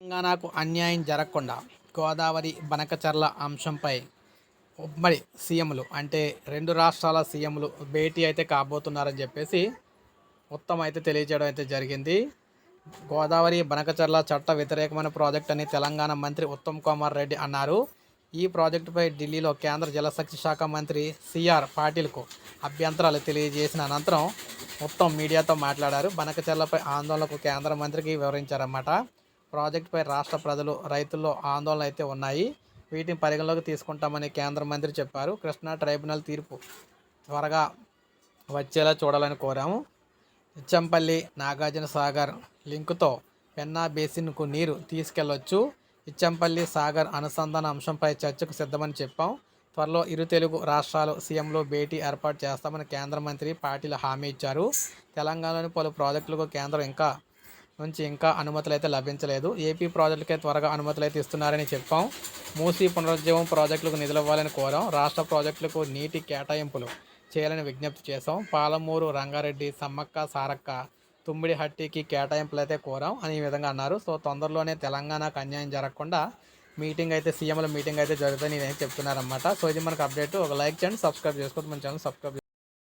తెలంగాణకు అన్యాయం జరగకుండా గోదావరి బనకచర్ల అంశంపై ఉమ్మడి సీఎంలు అంటే రెండు రాష్ట్రాల సీఎంలు భేటీ అయితే కాబోతున్నారని చెప్పేసి మొత్తం అయితే తెలియజేయడం అయితే జరిగింది. గోదావరి బనకచర్ల చట్ట వ్యతిరేకమైన ప్రాజెక్ట్ అని తెలంగాణ మంత్రి ఉత్తమ్ కుమార్ రెడ్డి అన్నారు. ఈ ప్రాజెక్టుపై ఢిల్లీలో కేంద్ర జలశక్తి శాఖ మంత్రి సిఆర్ పాటిల్కు అభ్యంతరాలు తెలియజేసిన అనంతరం మొత్తం మీడియాతో మాట్లాడారు. బనకచర్లపై ఆందోళనకు కేంద్ర మంత్రికి వివరించారన్నమాట. ప్రాజెక్టుపై రాష్ట్ర ప్రజలు రైతుల్లో ఆందోళన అయితే ఉన్నాయి. వీటిని పరిగణలోకి తీసుకుంటామని కేంద్ర మంత్రి చెప్పారు. కృష్ణా ట్రైబ్యునల్ తీర్పు త్వరగా వచ్చేలా చూడాలని కోరాము. ఇచ్చంపల్లి నాగార్జున సాగర్ లింకుతో పెన్నా బేసిన్కు నీరు తీసుకెళ్ళొచ్చు. ఇచ్చంపల్లి సాగర్ అనుసంధాన అంశంపై చర్చకు సిద్ధమని చెప్పాం. త్వరలో ఇరు తెలుగు రాష్ట్రాలు సీఎంలో భేటీ ఏర్పాటు చేస్తామని కేంద్ర మంత్రి పాటిల్ హామీ ఇచ్చారు. తెలంగాణలోని పలు ప్రాజెక్టులకు కేంద్రం ఇంకా నుంచి ఇంకా అనుమతులు అయితే లభించలేదు. ఏపీ ప్రాజెక్టులకే త్వరగా అనుమతులు అయితే ఇస్తున్నారని చెప్పాం. మూసీ పునరుజ్జీవం ప్రాజెక్టులకు నిధులు ఇవ్వాలని కోరాం. రాష్ట్ర ప్రాజెక్టులకు నీటి కేటాయింపులు చేయాలని విజ్ఞప్తి చేశాం. పాలమూరు రంగారెడ్డి సమ్మక్క సారక్క తుమ్మిడి హట్టికి కేటాయింపులు అయితే కోరాం అని ఈ విధంగా అన్నారు. సో తొందరలోనే తెలంగాణకు అన్యాయం జరగకుండా మీటింగ్ అయితే సీఎంల మీటింగ్ అయితే జరుగుతుంది నేను చెప్తున్నారన్నమాట సో ఇది మనకు అప్డేట్. ఒక లైక్ చేయండి సబ్స్క్రైబ్ చేసుకోవద్దు. మన ఛానల్ సబ్స్క్రైబ్